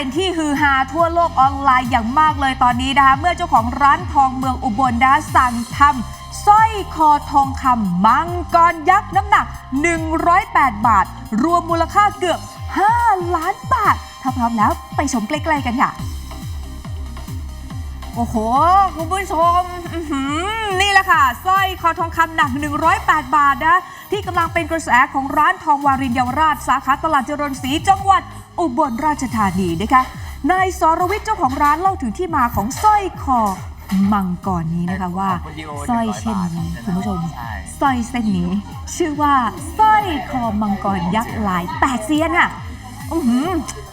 เป็นที่ฮือฮาทั่วโลกออนไลน์อย่างมากเลยตอนนี้นะคะเมื่อเจ้าของร้านทองเมืองอุบลนะสั่งทำสร้อยคอทองคำมังกรยักษ์น้ำหนัก 108 บาท รวมมูลค่าเกือบ 5 ล้านบาท ถ้าพร้อมแล้วไปชมใกล้ๆกันค่ะ โอ้โห คุณผู้ชมนี่แหละค่ะสร้อยคอทองคำหนัก 108 บาทนะ ที่กำลังเป็นกระแสของร้านทองวารินเยาวราช สาขาตลาดเจริญศรีจังหวัดอุบลราชธานีนะคะนายสรวิทย์เจ้าของร้านเล่าถึงที่มาของสร้อยคอมังกรนี้นะคะว่าสร้อยเช่นนี้คุณผู้ชมใช่สร้อยเส้นนี้ ชื่อว่าสร้อยคอมังกรยักษ์ลายแปดเซียนอะอือหือ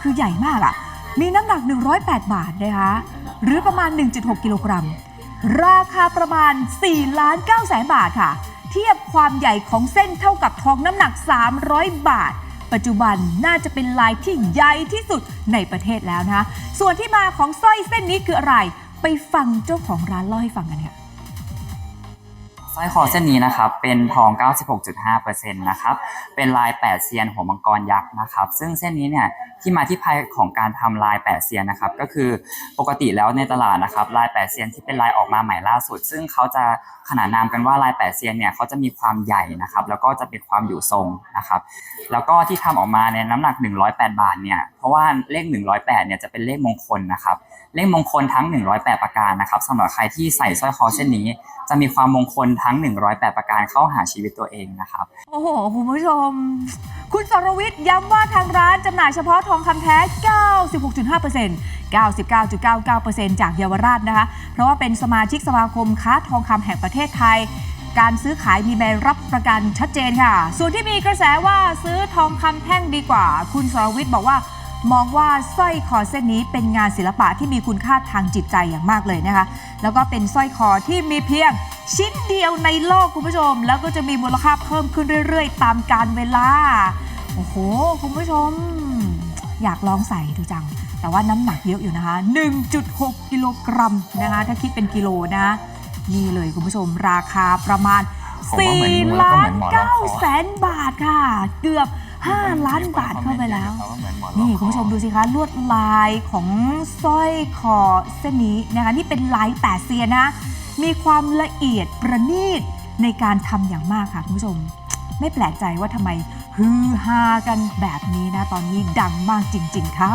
คือใหญ่มากอะ มีน้ำหนัก 108 บาทนะคะหรือประมาณ 1.6 กิโลกรัม ราคาประมาณ4ล้าน9แสนบาทค่ะ เทียบความใหญ่ของเส้นเท่ากับทองน้ำหนัก 300 บาท ปัจจุบันน่าจะเป็นลายที่ใหญ่ที่สุดในประเทศแล้วนะคะส่วนที่มาของสร้อยเส้นนี้คืออะไร ไปฟังเจ้าของร้านเล่าให้ฟังกันค่ะ ร้อยคอเส้นนี้นะครับเป็นทอง 96.5%นะครับเป็นลาย8เซียนหัวมังกรยักษ์นะครับ ซึ่งเส้นนี้เนี่ยที่มาที่ไปของการทำลาย8เซียนนะครับก็คือปกติแล้วในตลาดนะครับลาย8เซียนที่เป็นลายออกมาใหม่ล่าสุด ซึ่งเขาจะขนานนามกันว่าลาย8เซียนเนี่ยเขาจะมีความใหญ่นะครับแล้วก็จะเป็นความอยู่ทรงนะครับแล้วก็ที่ทำออกมาในน้ำหนัก 108 บาทเนี่ยเพราะว่าเลข 108เนี่ยจะเป็นเลขมงคลนะครับเลขมงคลทั้ง 108 ประการนะครับสำหรับใครที่ใส่สร้อยคอเส้นนี้ จะมีความมงคลทั้ง้ง 108 ประการเข้าหาชีวิตตัวเองนะครับ โอ้โห คุณผู้ชม คุณสรวิทย์ย้ำว่าทางร้านจำหน่ายเฉพาะทองคำแท้ 96.5% 99.99%จากเยาวราชนะคะ เพราะว่าเป็นสมาชิกสมาคมค้าทองคำแห่งประเทศไทย การซื้อขายมีใบรับประกันชัดเจนค่ะ ส่วนที่มีกระแสว่าซื้อทองคำแท่งดีกว่า คุณสรวิทย์บอกว่ามองว่าสร้อยคอเส้นนี้เป็นงานศิลปะที่มีคุณค่าทางจิตใจอย่างมากเลยนะคะ แล้วก็เป็นสร้อยคอที่มีเพียง ชิ้นเดียวในโลกคุณผู้ชม แล้วก็จะมีมูลค่าเพิ่มขึ้นเรื่อยๆ ตามกาลเวลา โอ้โห คุณผู้ชม อยากลองใส่ดูจัง แต่ว่าน้ำหนักเยอะอยู่นะคะ 1.6 กิโลกรัมนะคะ ถ้าคิดเป็นกิโลนะนี่เลยคุณผู้ชมราคาประมาณผมว่าเหมือนงู4ล้วก็ล้าน9แสนบาทค่ะ เกือบ 5 ล้านบาทเข้าไปแล้ว นี่คุณผู้ชมดูสิคะลวดลายของสร้อยคอเส้นนี้นะคะนี่เป็นลายแปดเซียนนะ มีความละเอียดประณีตในการทำอย่างมากค่ะคุณผู้ชม ไม่แปลกใจว่าทำไมฮือฮากันแบบนี้นะ ตอนนี้ดังมากจริง ๆ ค่ะ